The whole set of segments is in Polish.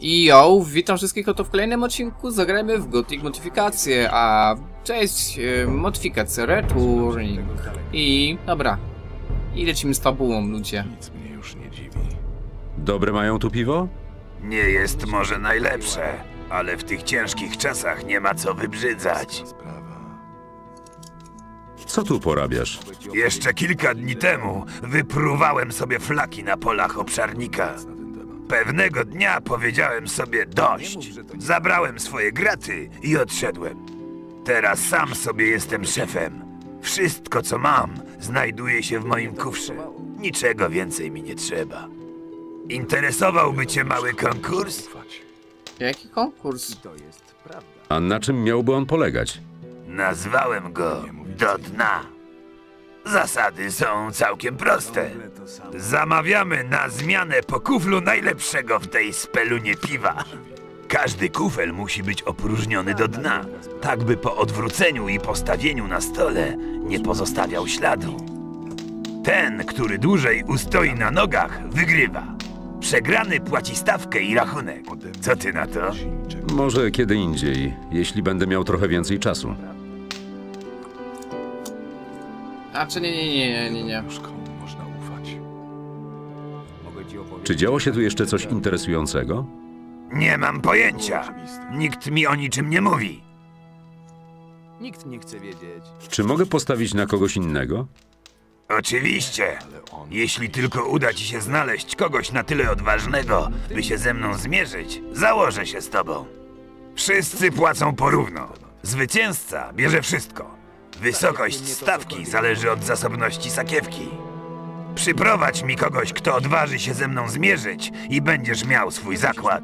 I yo, witam wszystkich oto w kolejnym odcinku, zagrajmy w Gothic Modyfikację, a cześć, e, modyfikacja Returning. I dobra, i lecimy z fabułą ludzie. Nic mnie już nie dziwi. Dobre mają tu piwo? Nie jest może najlepsze, ale w tych ciężkich czasach nie ma co wybrzydzać. Co tu porabiasz? Jeszcze kilka dni temu wypruwałem sobie flaki na polach obszarnika. Pewnego dnia powiedziałem sobie dość. Zabrałem swoje graty i odszedłem. Teraz sam sobie jestem szefem. Wszystko co mam znajduje się w moim kufrze. Niczego więcej mi nie trzeba. Interesowałby cię mały konkurs? Jaki konkurs? A na czym miałby on polegać? Nazwałem go do dna. Zasady są całkiem proste. Zamawiamy na zmianę po kuflu najlepszego w tej spelunie piwa. Każdy kufel musi być opróżniony do dna, tak by po odwróceniu i postawieniu na stole nie pozostawiał śladu. Ten, który dłużej ustoi na nogach, wygrywa. Przegrany płaci stawkę i rachunek. Co ty na to? Może kiedy indziej, jeśli będę miał trochę więcej czasu. A czy nie, nie, nie, nie, nie. Już komu można ufać? Czy działo się tu jeszcze coś interesującego? Nie mam pojęcia. Nikt mi o niczym nie mówi. Nikt nie chce wiedzieć. Czy mogę postawić na kogoś innego? Oczywiście. Jeśli tylko uda ci się znaleźć kogoś na tyle odważnego, by się ze mną zmierzyć, założę się z tobą. Wszyscy płacą porówno. Zwycięzca bierze wszystko. Wysokość stawki zależy od zasobności sakiewki. Przyprowadź mi kogoś, kto odważy się ze mną zmierzyć i będziesz miał swój zakład.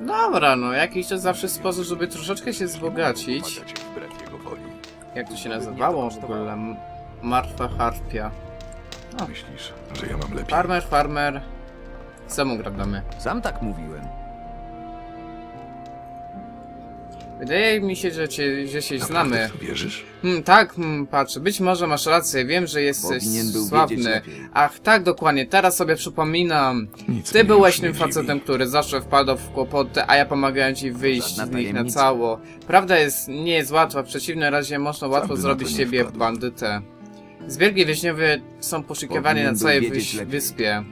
Dobra, no jakiś to zawsze sposób, żeby troszeczkę się wzbogacić. Jak to się nazywało w ogóle? Martwa harpia. Myślisz, że ja mam lepiej? Farmer, farmer. Samą grabamy. Sam tak mówiłem. Wydaje mi się, że, cię, że się Naprawdę znamy. w to wierzysz? Hmm, tak, hmm, patrzę. Być może masz rację, wiem, że jesteś Powinien był wiedzieć sławny. lepiej. Ach, tak, dokładnie, teraz sobie przypominam. Nic Ty mnie byłeś już nie tym facetem, który zawsze wpadał w kłopoty, a ja pomagałem ci wyjść Żadna z nich na tajemnica. cało. Prawda jest, nie jest łatwa, w przeciwnym razie można łatwo na zrobić to nie siebie wpadł. bandytę. Zbiorki więźniowie są poszukiwani na był całej wiedzieć wyś- lepiej. wyspie.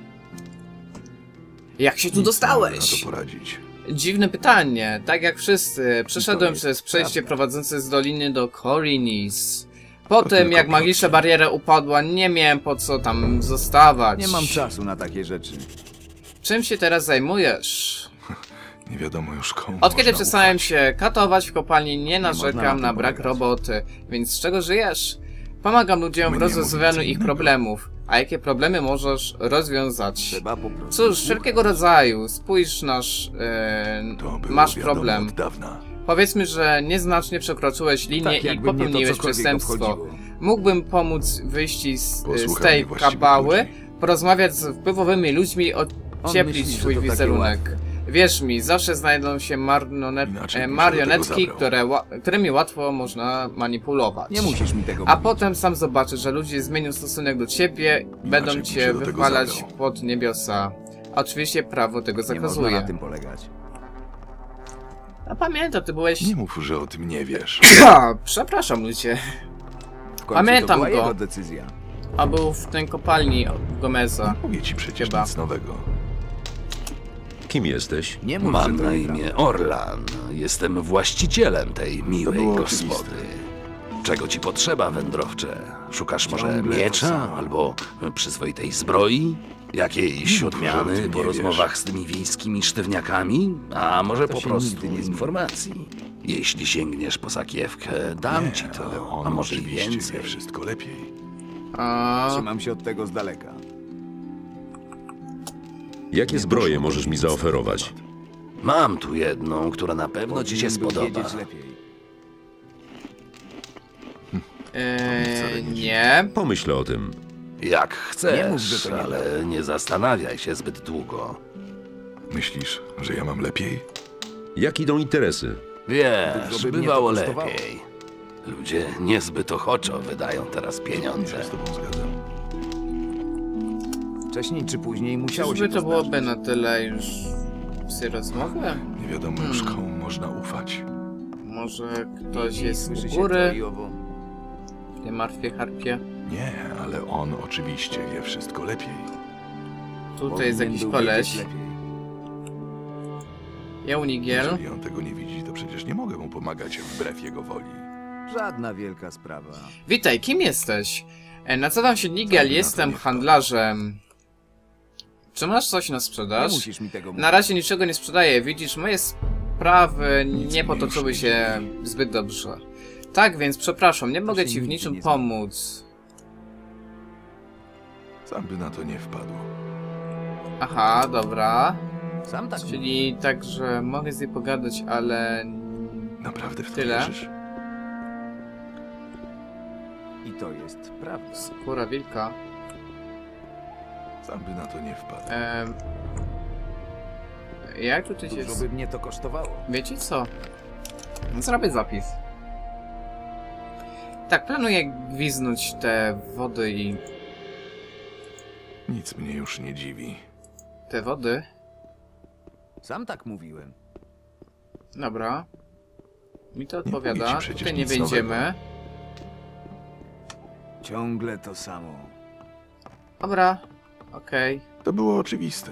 Jak się tu Nic dostałeś? Nie mogę na to poradzić. Dziwne pytanie. Tak jak wszyscy, przeszedłem przez przejście prawda. prowadzące z doliny do Korinis. Potem, tylko jak magiczna bariera upadła, nie miałem po co tam zostawać. Nie mam czasu na takie rzeczy. Czym się teraz zajmujesz? Nie wiadomo już komu Od kiedy przestałem się katować w kopalni, nie narzekam na na, tym brak polegać. roboty. Więc z czego żyjesz? Pomagam ludziom w nie rozwiązywaniu ich problemów. A jakie problemy możesz rozwiązać? Cóż, wszelkiego rodzaju. Spójrz nasz... E, masz problem. Powiedzmy, że nieznacznie przekroczyłeś linię Tak, i popełniłeś przestępstwo. Mógłbym pomóc wyjść z, z Posłuchaj tej kabały, porozmawiać z wpływowymi ludźmi, ocieplić swój wizerunek. Wierz mi, zawsze znajdą się Inaczej e, marionetki, które, którymi łatwo można manipulować. Nie musisz mi tego A mówić. potem sam zobaczysz, że ludzie zmienią stosunek do ciebie, będą bym się cię zabrał. pod niebiosa. Oczywiście prawo tego Nie zakazuje. na tym polegać. A pamiętam, ty byłeś... Nie mów, że o tym nie wiesz. Przepraszam ludzie. Pamiętam go. A był w tej kopalni Gomeza. Mówię ci przecież Chyba. nic nowego. Kim jesteś? Nie mów, Mam na imię Orlan. Jestem właścicielem tej miłej gospody. oczywiste. Czego ci potrzeba, wędrowcze? Szukasz może miecza albo przyzwoitej zbroi? Jakiejś odmiany po rozmowach z tymi wiejskimi sztywniakami? A może po prostu nie informacji? Jeśli sięgniesz po sakiewkę, dam ci to, a może i więcej. wszystko lepiej. A, Trzymam się od tego z daleka. Jakie zbroje możesz mi zaoferować? Mam tu jedną, która na pewno ci się spodoba. wiedzieć lepiej. e, nie. Pomyślę o tym. Jak Nie mów, że chcesz, to nie ale nie zastanawiaj się zbyt długo. Myślisz, że ja mam lepiej? Jak idą interesy? Wiesz, Dużo by mnie bywało to kosztowało. lepiej. Ludzie niezbyt ochoczo wydają teraz pieniądze. się z tobą zgadzam. Wcześniej czy później musiało Czyżby się to byłoby zdarzyć. na tyle już z tej rozmowy? Nie wiadomo już komu można ufać. Może ktoś Nie jest u się to góry i tej martwej harpie. Nie, ale on oczywiście wie wszystko lepiej. Tutaj jest Powinien jakiś był koleś. Jaunigiel. Jeżeli on tego nie widzi, to przecież nie mogę mu pomagać wbrew jego woli. Żadna wielka sprawa. Witaj, kim jesteś? E, Nazywam się Nigel, jestem nie handlarzem. Czy masz coś na Nie sprzedaż? musisz mi tego mówić. Na razie niczego nie sprzedaję. Widzisz, moje sprawy Nic nie potoczyły nie się zbyt dobrze. Tak więc, przepraszam, nie mogę ci w niczym nie pomóc. Sam by na to nie wpadł. Aha, dobra. Sam tak Czyli tak, że mogę z niej pogadać, ale... Naprawdę w to Tyle? wierzysz? I to jest prawda. Skóra wilka. Sam by na to nie wpadł. Em... Jak tutaj Dużo jest? by mnie to kosztowało. Wiecie co? Zrobię zapis. Tak, planuję gwiznąć te wody i... Nic mnie już nie dziwi. Te wody? Sam tak mówiłem. Dobra. Mi to odpowiada. przecież Tutaj nie wejdziemy. Ciągle to samo. Dobra. Okej. To było oczywiste.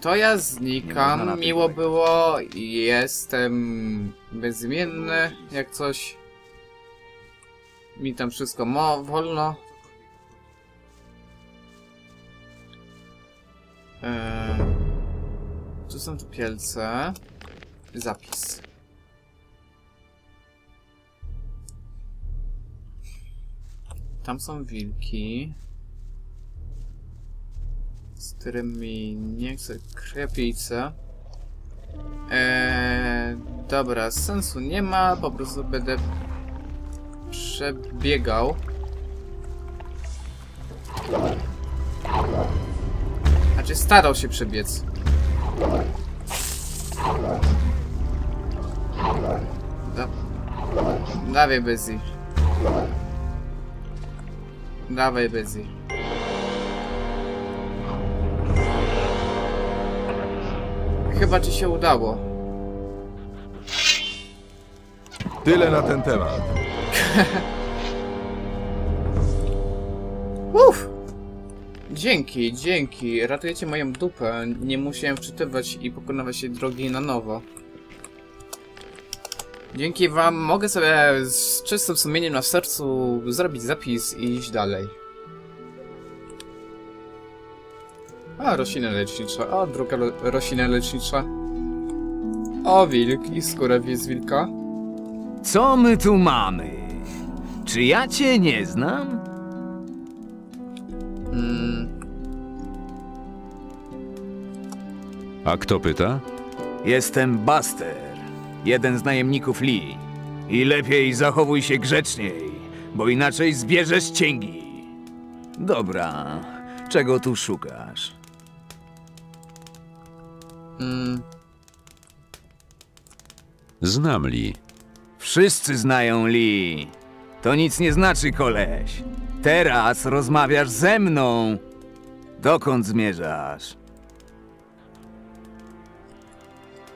To ja znikam. Miło polegać. było. Jestem bezimienny, jak coś. Mi tam wszystko mo wolno. Eee, tu są tu pielce. Zapis. Tam są wilki. Którymi nie chcę krwiopijce. Eee, dobra, sensu nie ma, po prostu będę przebiegał. Znaczy starał się przebiec. Da Dawaj Bezzy. Dawaj Bezzy. Chyba ci się udało. Tyle na ten temat. Uff! Dzięki, dzięki. Ratujecie moją dupę. Nie musiałem wczytywać i pokonywać się drogi na nowo. Dzięki wam mogę sobie z czystym sumieniem na sercu zrobić zapis i iść dalej. A, roślina lecznicza. O, druga ro roślina lecznicza. O, wilk i skóra z wilka. Co my tu mamy? Czy ja cię nie znam? Mm, A kto pyta? Jestem Buster, jeden z najemników Lee. I lepiej zachowuj się grzeczniej, bo inaczej zbierzesz cięgi. Dobra, czego tu szukasz? Mm, Znam Li. Wszyscy znają Lee. To nic nie znaczy, koleś. Teraz rozmawiasz ze mną. Dokąd zmierzasz?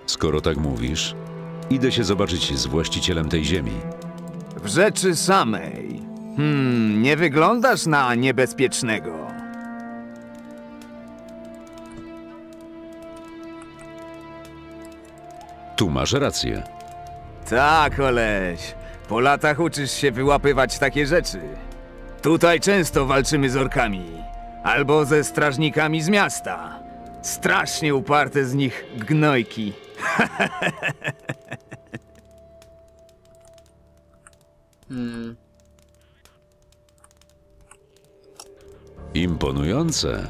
Skoro tak mówisz, idę się zobaczyć z właścicielem tej ziemi. W rzeczy samej. Hmm, nie wyglądasz na niebezpiecznego. Tu masz rację. Tak, koleś. Po latach uczysz się wyłapywać takie rzeczy. Tutaj często walczymy z orkami. Albo ze strażnikami z miasta. Strasznie uparte z nich gnojki. hmm. Imponujące.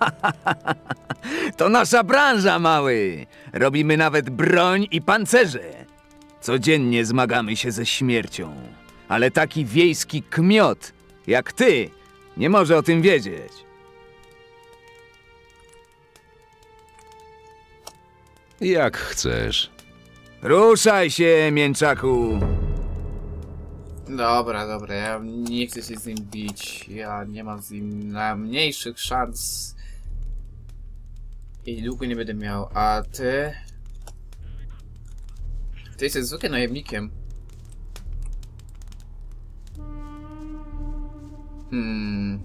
To nasza branża, mały. Robimy nawet broń i pancerze. Codziennie zmagamy się ze śmiercią. Ale taki wiejski kmiot, jak ty, nie może o tym wiedzieć. Jak chcesz. Ruszaj się, mięczaku. Dobra, dobra, ja nie chcę się z nim bić. Ja nie mam z nim najmniejszych szans. I długo nie będę miał, a ty... Ty jesteś zwykłym najemnikiem. Hmm...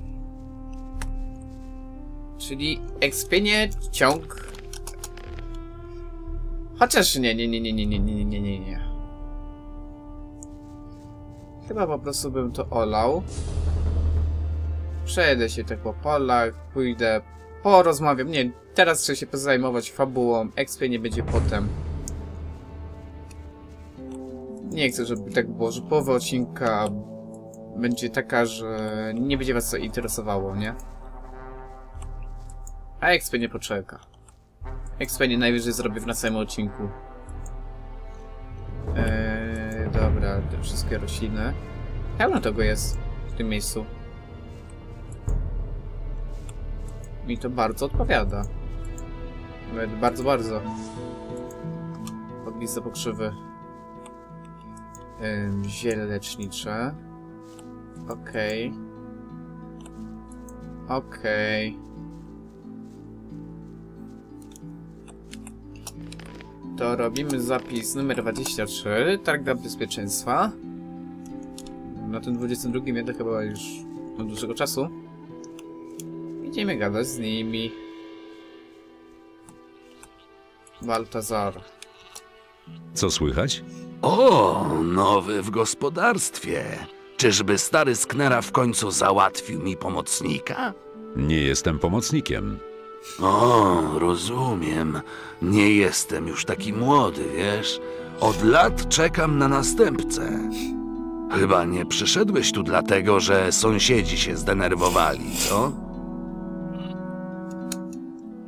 Czyli ekspienie ciąg... Chociaż nie, nie, nie, nie, nie, nie, nie, nie, nie, nie. Chyba po prostu bym to olał. Przejedę się tak po polach, pójdę, porozmawiam. Nie, teraz chcę się pozajmować fabułą. XP nie będzie potem. Nie chcę, żeby tak było, że połowa odcinka będzie taka, że nie będzie was co interesowało, nie? A XP nie poczeka. XP nie najwyżej zrobię w następnym odcinku. Eee, dobra, te wszystkie rośliny. Pełno tego jest w tym miejscu. Mi to bardzo odpowiada. Nawet bardzo, bardzo. Podliste pokrzywy. Ym, ziele lecznicze. Okej. Okej. To robimy zapis numer 23, targ dla bezpieczeństwa. Na tym 22 jadę chyba już od dłuższego czasu. Idziemy gadać z nimi. Baltazar. Co słychać? O, nowy w gospodarstwie. Czyżby stary Sknera w końcu załatwił mi pomocnika? Nie jestem pomocnikiem. O, rozumiem. Nie jestem już taki młody, wiesz? Od lat czekam na następcę. Chyba nie przyszedłeś tu dlatego, że sąsiedzi się zdenerwowali, co?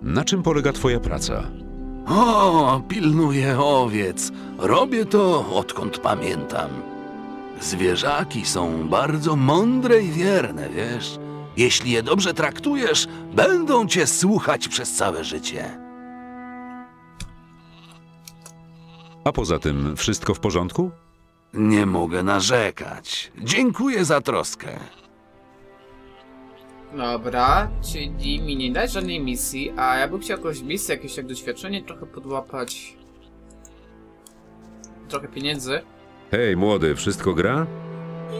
Na czym polega twoja praca? O, pilnuję owiec. Robię to odkąd pamiętam. Zwierzaki są bardzo mądre i wierne, wiesz? Jeśli je dobrze traktujesz, będą cię słuchać przez całe życie. A poza tym, wszystko w porządku? Nie mogę narzekać. Dziękuję za troskę. Dobra, czyli mi nie dać żadnej misji, a ja bym chciał jakąś misję, jakieś jak doświadczenie trochę podłapać. Trochę pieniędzy. Hej, młody, wszystko gra?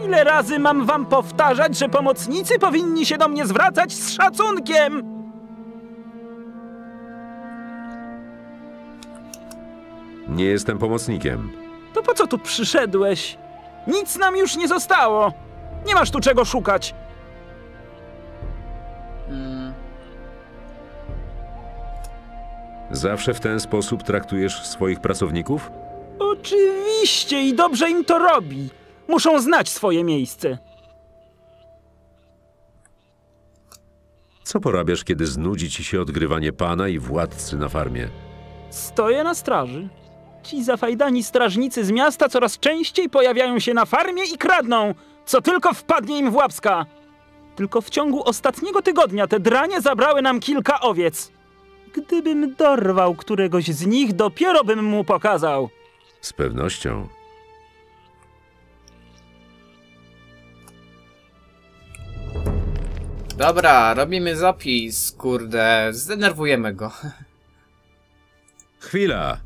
Ile razy mam wam powtarzać, że pomocnicy powinni się do mnie zwracać z szacunkiem? Nie jestem pomocnikiem. To po co tu przyszedłeś? Nic nam już nie zostało. Nie masz tu czego szukać. Zawsze w ten sposób traktujesz swoich pracowników? Oczywiście i dobrze im to robi. Muszą znać swoje miejsce. Co porabiasz, kiedy znudzi ci się odgrywanie pana i władcy na farmie? Stoję na straży. Ci zafajdani strażnicy z miasta coraz częściej pojawiają się na farmie i kradną, co tylko wpadnie im w łapska. Tylko w ciągu ostatniego tygodnia te dranie zabrały nam kilka owiec. Gdybym dorwał któregoś z nich, dopiero bym mu pokazał. Z pewnością. Dobra, robimy zapis, kurde. Zdenerwujemy go. Chwila!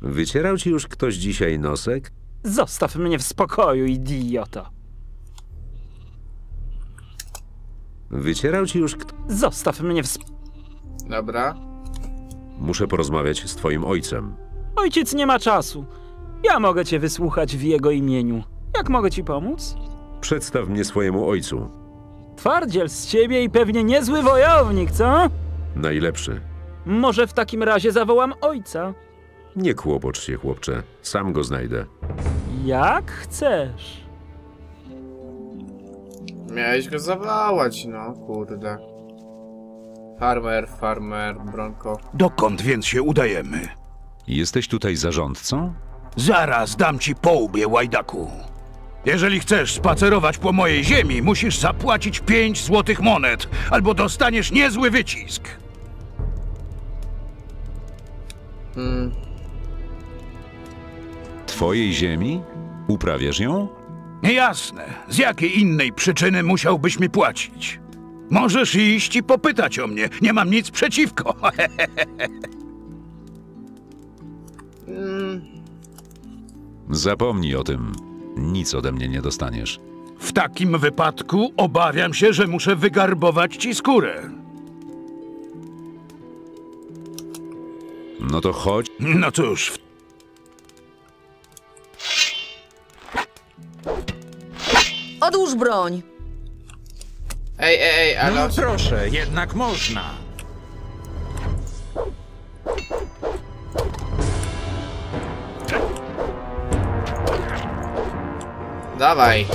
Wycierał ci już ktoś dzisiaj nosek? Zostaw mnie w spokoju, idioto. Wycierał ci już kto... Zostaw mnie w spokoju. Dobra. Muszę porozmawiać z twoim ojcem. Ojciec nie ma czasu. Ja mogę cię wysłuchać w jego imieniu. Jak mogę ci pomóc? Przedstaw mnie swojemu ojcu. Twardziel z ciebie i pewnie niezły wojownik, co? Najlepszy. Może w takim razie zawołam ojca. Nie kłopocz się, chłopcze. Sam go znajdę. Jak chcesz. Miałeś go zawołać, no, kurde. Farmer, farmer, bronko. Dokąd więc się udajemy? Jesteś tutaj zarządcą? Zaraz dam ci po łbie, łajdaku. Jeżeli chcesz spacerować po mojej ziemi, musisz zapłacić pięć złotych monet, albo dostaniesz niezły wycisk. Hmm, Twojej ziemi? Uprawiasz ją? Jasne. Z jakiej innej przyczyny musiałbyś mi płacić? Możesz iść i popytać o mnie. Nie mam nic przeciwko. Zapomnij o tym. Nic ode mnie nie dostaniesz. W takim wypadku obawiam się, że muszę wygarbować ci skórę. No to chodź. No cóż, w Odłóż broń. Ej, ej, ej, ale... No proszę, jednak można. Dawaj.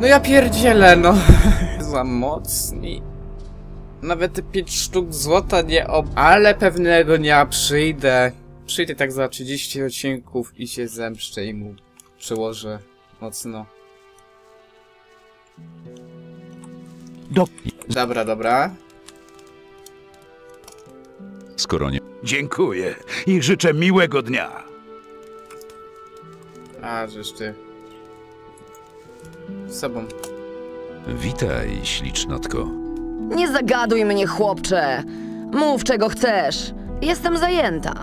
No ja pierdzielę, no. Za mocni. Nawet te 5 sztuk złota nie ob... Ale pewnego dnia przyjdę. Przyjdę tak za 30 odcinków i się zemszczę i mu przyłożę mocno. Do- Dobra, dobra. Skoro nie. dziękuję i życzę miłego dnia. A, żeż ty. Z sobą. Witaj, ślicznotko. Nie zagaduj mnie, chłopcze. Mów, czego chcesz. Jestem zajęta.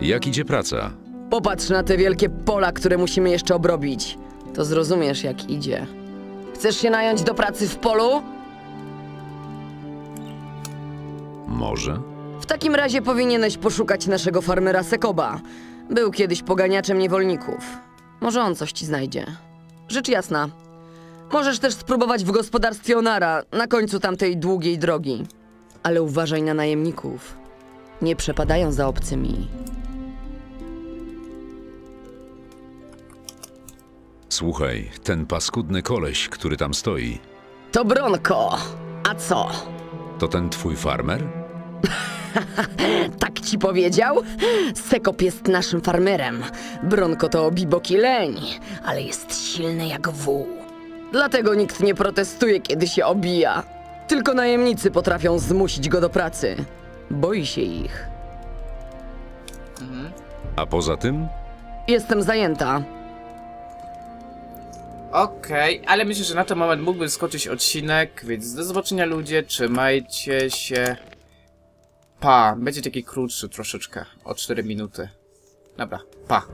Jak idzie praca? Popatrz na te wielkie pola, które musimy jeszcze obrobić. To zrozumiesz, jak idzie. Chcesz się nająć do pracy w polu? Może? W takim razie powinieneś poszukać naszego farmera Sekoba. Był kiedyś poganiaczem niewolników. Może on coś ci znajdzie. Rzecz jasna. Możesz też spróbować w gospodarstwie Onara, na końcu tamtej długiej drogi. Ale uważaj na najemników. Nie przepadają za obcymi. Słuchaj, ten paskudny koleś, który tam stoi, To Bronko. A co? to ten twój farmer? Tak ci powiedział? Sekop jest naszym farmerem. Bronko to biboki leń, ale jest silny jak wół. Dlatego nikt nie protestuje, kiedy się obija. Tylko najemnicy potrafią zmusić go do pracy. Boi się ich. A poza tym? Jestem zajęta. Okej, ale myślę, że na ten moment mógłby skoczyć odcinek, więc do zobaczenia ludzie, trzymajcie się. Pa, będzie taki krótszy troszeczkę, o 4 minuty. Dobra, pa.